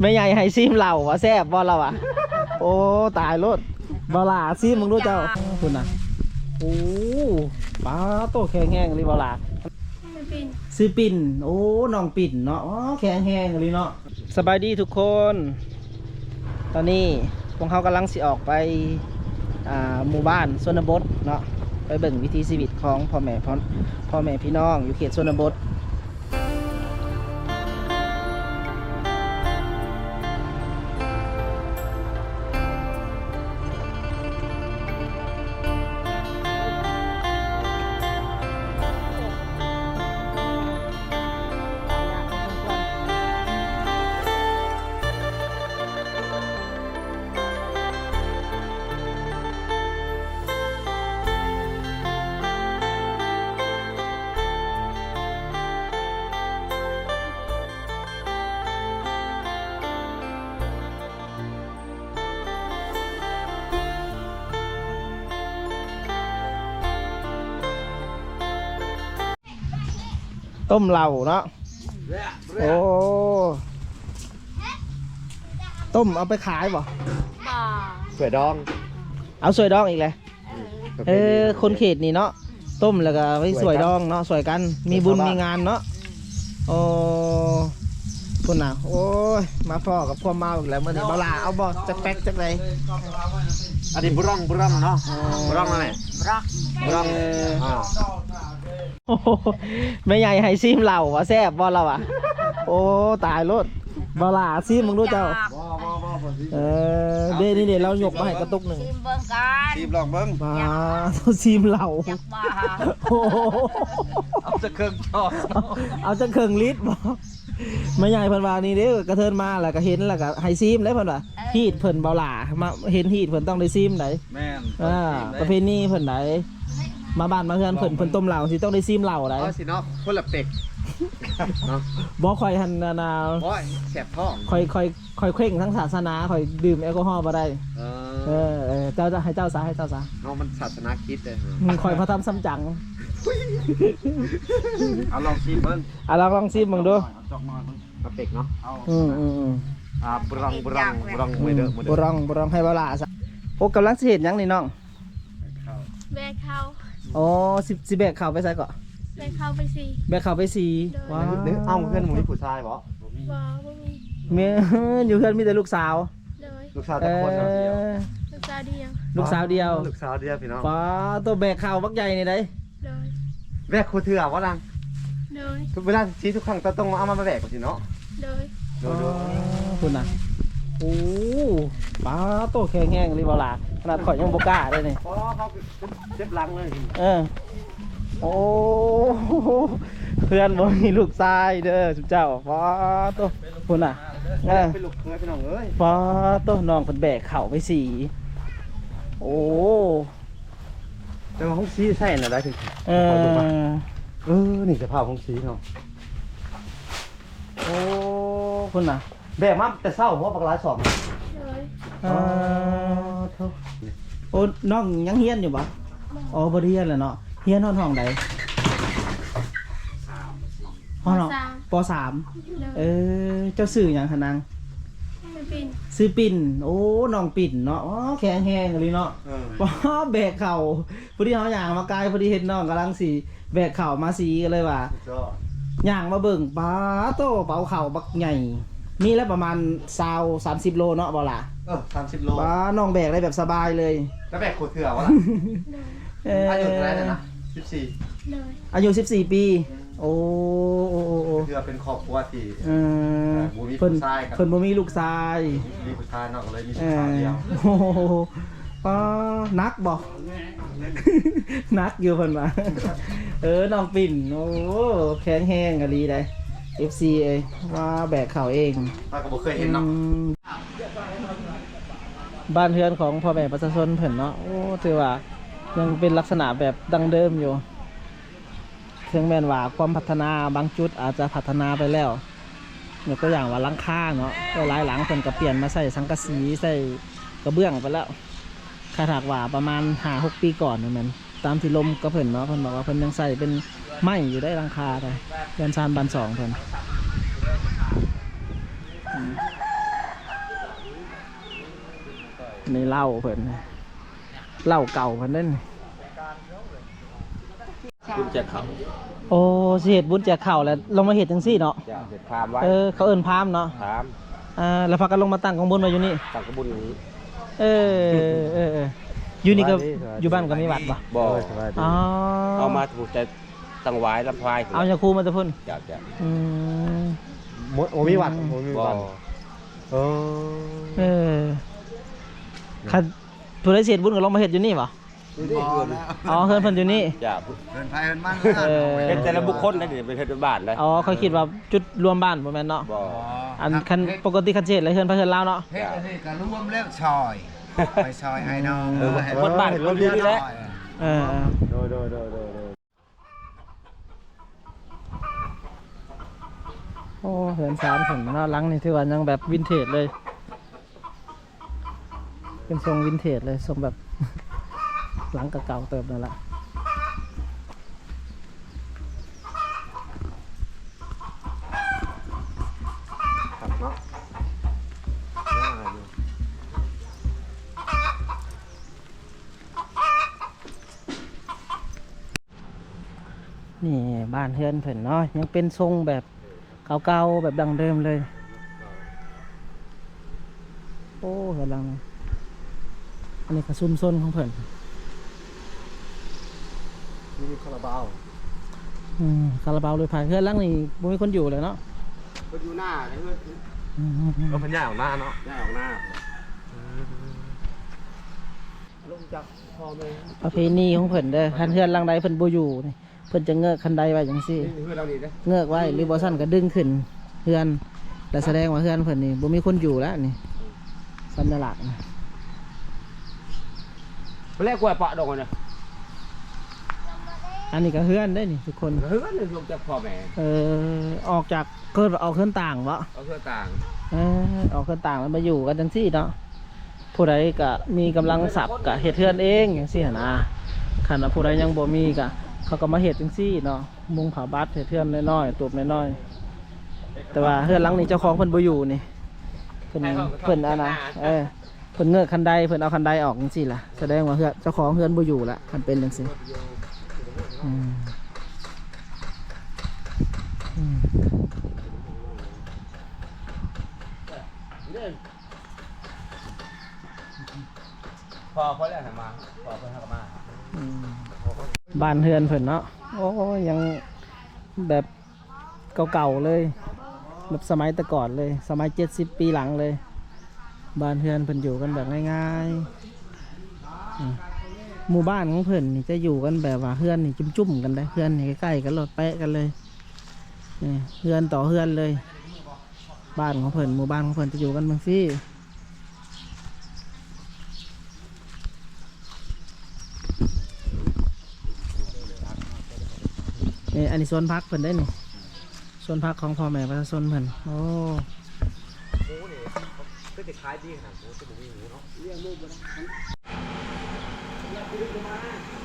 ไม่ใหญ่ให้ซิมเหล่าวะแซ่บบ่เราอะ โอ้ตายรถบลาซิมมึงรู้เจ้าคุณน่ะโอ้ปลาโตแข็งแห้งเลยบลาซื้อปิ่นโอ้น้องปิ่นเนาะอ๋อแข็งแห้งเลยเนาะสบายดีทุกคน ตอนนี้พวกเขากำลังสิออกไปหมู่บ้านชนบทเนาะไปเบิ่งวิถีชีวิตของพ่อแม่พ่อพ่อแม่พี่น้องอยู่เขตชนบท ต้มเหล่าเนาะโอ้ต้มเอาไปขายบ่บ่เสือดองเอาสวยดองอีกเลยเออคนเขตนี่เนาะต้มแล้วก็ไปสวยดองเนาะสวยกันมีบุญมีงานเนาะโอ้คุณน่ะโอ้ยมาพ่อกับความเมาอีกแล้วเมื่อนี้เบาหลาเอาบ่จักแป๊กจักไรอันนี้บุร่องบุร่องเนาะบุร่องนั่นแหละรักบุร่องเอออ่า โอ้โหไม่ใหญ่ให้ซิมเหล่าวะแซ่บบ่เราอะ โอ้ตายรถเบาหลาซิมมึงรู้เจ้าเออเดี๋ยวนี่เดี๋ยวเรายกมาให้กระตุกหนึ่งทีมเบิ่งกันทีมลองเบิ้งมาต้องซีมเหล่าอยากบ้าโอ้โหเอาจะเครื่องชอบเอาเอาจะเครื่องลิตรบ่ไม่ใหญ่เพิ่นว่านี่เด้อกระเทินมาแล้วก็เห็นแล้วก็ให้ซีมได้เพิ่นว่าฮีดเพิ่นเบาหล่ามาเห็นฮีดเพิ่นต้องได้ซีมไหนแม่นอ่าประเพณีเพิ่นไหน มาบ้านมาเฮือนเพิ่นเพิ่นต้มเหล้าสิต้องได้ซีมเหล้าไหนเอาสิเนาะคนละเป็กเนาะบ่ค่อยหันนานาโอ้ยแสบท้องค่อยค่อยค่อยเคร่งทั้งศาสนาค่อยดื่มแอลกอฮอล์บ่ได้เอเอออเออเจ้าจะให้เจ้าซะให้เจ้าซะเนาะมันศาสนาคริดเลยมึงค่อยพระทำซ้ำจังเอาลองชิมเบิ้งอะลองลองซีมมึงดูกระเป็กเนาะอืมอืมอืมอ่าบุร่องบุร่องบุร่องมือเด้อมือบ่เด้อรองบ่รองให้เวลาซะโอ้กำลังสิเฮ็ดหยังนี่น้องแบกเข้า อ๋อสิสิแบกข้าวไปใส่ก่อนแบกเข้าไปสิแบกข้าวไปสีว้านึกเอาเพื่อนหมูนี่ผู้ชายบ่บ่บ่มีเมียอยู่เพื่อนมีแต่ลูกสาวเลยลูกสาวเอแต่คนเนาะอลูกสาวเดียวลูกสาวเดียวลูกสาวเดียวพี่น้องฟ้าตัวแบกข้าวบักใหญ่นี่ได้เลยแบกโคเถื่อว่าลังเลยทุกเวลาชี้ทุกครั้งต้องเอามาแบกก่อนสิเนาะเลยดูดูคุณน่ะโอ้ป้าโตแข็งแห้งเลยเวลาข นาดข่อยยังบกล้าเลยนี่เพราะเขาเจ็บหลังเลยเออโอ้เพื่อนบ่มีลูกชายเด้อสุเจ้าฟ้าโตคุณน่ะเออเป็นลูกเคยพี่น้องเอ้ยฟ้าโตน้องเพิ่นแบกข้าวไปสีโอ้แต่ว่าห้องซีใช่น่ะได้ถึงเออเออนี่สภาพห้องซีเนาะโอ้คุณน่ะแบกมาแต่เศร้าเพราะปากร้ายสอบเลยเอ่อ โอ้น้องยังเฮียนอยู่ปะอ๋อบ่ได้เฮียนแล้วเนาะเฮียนนอนห้องใดห้องเนาะสามปสามเลยเออเจ้าสื่อหยังคะนางไม่เป็นซื้อปิ่นโอ้น้องปิ่นเนาะอ๋อแข็งแห้งเลยเนาะเออว้าแบกเข่าพอดีเขาย่างมาไกลพอดีเห็นน้องกำลังสีแบกเข่ามาสีกันเลยว่ะสุดยอดย่างมาเบิ่งป้าโตเบาเข่าบักใหญ่ มีแล้วประมาณซาวสามสิบโลเนาะบ่ล่ะเออสามสิบโลป้าน้องแบกได้แบบสบายเลยแล้วแบกโคตรเถื่อวะล่ะเลยเอ่ออายุเท่าไหรนะนะสิบสี่เลยอายุ14ปี โอ้โอ้โอ้โอ้เถื่อเป็นครอบครัวที่ เออบ่มีเพิ่นผู้ชายครับ เพิ่นบ่มีลูกชายมีผู้ชายเนาะก็เลยมีเอผู้ชายอเดียวโอ้โหป้านักบ่ นักอยู่เพิ่นว่าเออน้องปิ่นโอ้แข็งแห้งกะลีได้ FC เอ้ยว่าแบกเขาเองเราก็บ่เคยเห็นเนาะอืมบ้านเรือนของพ่อแม่ประชาชนเพิ่นเนาะโอ้ถือว่ายังเป็นลักษณะแบบดังเดิมอยู่ถึงแม้นว่าความพัฒนาบางจุดอาจจะพัฒนาไปแล้วยกตัวอย่างว่าหลังคาเนาะก็หลายหลังเพิ่นก็เปลี่ยนมาใส่สังกะสีใส่กระเบื้องไปแล้วคาถากว่าประมาณห้าหกปีก่อนนั่นแมันตามที่ลมก็เพิ่นเนาะเพิ่นบอกว่าเพิ่นยังใส่เป็น ไม้อยู่ได้หลังคาเลยเรือนชานบานสองเพิ่นอืมนี่เหล้าเพิ่นเหล้าเก่าเพิ่นเด้นคุณจะเขาโอ้สิเฮ็ดบุญแจกข้าวแล้วลงมาเฮ็ดจังซี่เนาะจะเสร็จพามไว้เออเขาเอิ้นพราหมณ์เนาะถามอ่าแล้วพากันลงมาตั้งกองบุญไว้อยู่นี่สังกบุญนี้เออเออเอออยู่นี่ก็สวัสดีสวัสดีอยู่บ้านก็มีวัดปะบ่อ๋อเอามาถูกใจ ตั้งไว้ลำพายเอาจากครูมาจะพุ่นจะจะอืมโมมีวัดโมมีบ่วัดเออเออคันผู้ใดเสียบุญก็ลงมาเฮ็ดอยู่นี่ปะนี่ได้เงินอ๋อเพิ่นเพิ่นอยู่นี่จะเดินไปเดินมันเออเป็นแต่ละบุคคลนะเดี๋ยวเป็นเทศบาลเลยอ๋อเขาคิดว่าจุดรวมบ้านบ่แม่นเนาะบ่ อันคันปกติคันเจ็ดเลยเฮือนพระเฮือนลาวเนาะ เฮ็ดอันนี้ก็รวมแล้วซอย ไปซอยไอ้น้องเออคนบ้านคนเดียวนี่แหละ เออเออโดยโดยโดยโดยโดย โอ้เฮือนสามผมเนาะหลังนี่ถือว่ายังแบบวินเทจเลย เป็นทรงวินเทจเลยทรงแบบ หลังเก่าเติมนั่นละครับเนาะนี่บ้านเฮือนเพิ่นเนาะยังเป็นทรงแบบ เก่าๆแบบดังเดิมเลย โอ้กำลัง อันนี้ก็ซุ่มซนของเพิ่นมีคาราบาวอืมคาราบาวเลยผ่านเฮือนหลังนี่บ่มีคนอยู่เลยเนาะก็อยู่หน้าเพื่อนอืมก็พันยาของหน้าเนาะหน้าของหน้าลงจากพ่อแม่ประเพณีของเพิ่นเด้อคันเฮือนหลังใดเพิ่นบ่อยู่นี่ เพิ่นจะเงือกคันใดไว้จังซี่นี่เพื่อนเรานี่นะเงือกไว้หรือบ่ซั่นก็ดึงขึ้นเฮือนแต่แสดงว่าเฮือนเพิ่นนี่บ่มีคนอยู่แล้วนี่สัญลักษณ์นะแรกกว่าปะดงนะอันนี้ก็เฮือนได้นี่ทุกคน เพื่อนลงจากพ่อแม่เออออกจากเกิดออกเฮือนต่างวะเอาเพื่อต่างเออออกเฮือนต่างแล้วมาอยู่กันจังซี่เนาะผู้ใดก็มีกำลังทรัพย์ก็เฮ็ดเฮือนเองจังซี่หั่นนะคันว่าผู้ใดยังบ่มีก็ เขาก็มาเฮ็ดจังซี่เนาะมุงผาบัดเฮ็ดเฮือนน้อยๆตูบน้อยๆแต่ว่าเฮือนหลังนี้เจ้าของเพิ่นบ่อยู่นี่เพิ่นเพิ่นอันนะเออเพิ่นเงือกคันใดเพิ่นเอาคันใดออกจังซี่ล่ะแสดงว่าเฮือนเจ้าของเฮือนบ่อยู่ละคันเป็นจังซี่อืมอืมพอพอแล้วทำมาพอเพื่อนทำมาอืม บ้านเฮือนเพิ่นเนาะโอ้ยังแบบเก่าๆเลย แบบสมัยแต่ก่อนเลย สมัยเจ็ดสิบปีหลังเลย บ้านเฮือนเพิ่นอยู่กันแบบง่ายๆหมู่บ้านของเพิ่นนี่จะอยู่กันแบบว่าเฮือนนี่จุ่มๆกันได้เฮือนนี่ใกล้ๆกันรถเป๊ะกันเลยเฮือนต่อเฮือนเลย บ้านของเพิ่นหมู่บ้านของเพิ่นจะอยู่กันบางซี่ นี่อันนี้สวนพักเพิ่นได้นี่สวนพักของพ่อแม่ประชาชนเพิ่นโอ้ก็จะขายดีขนาดหมูจะบุมีหมูเนาะอ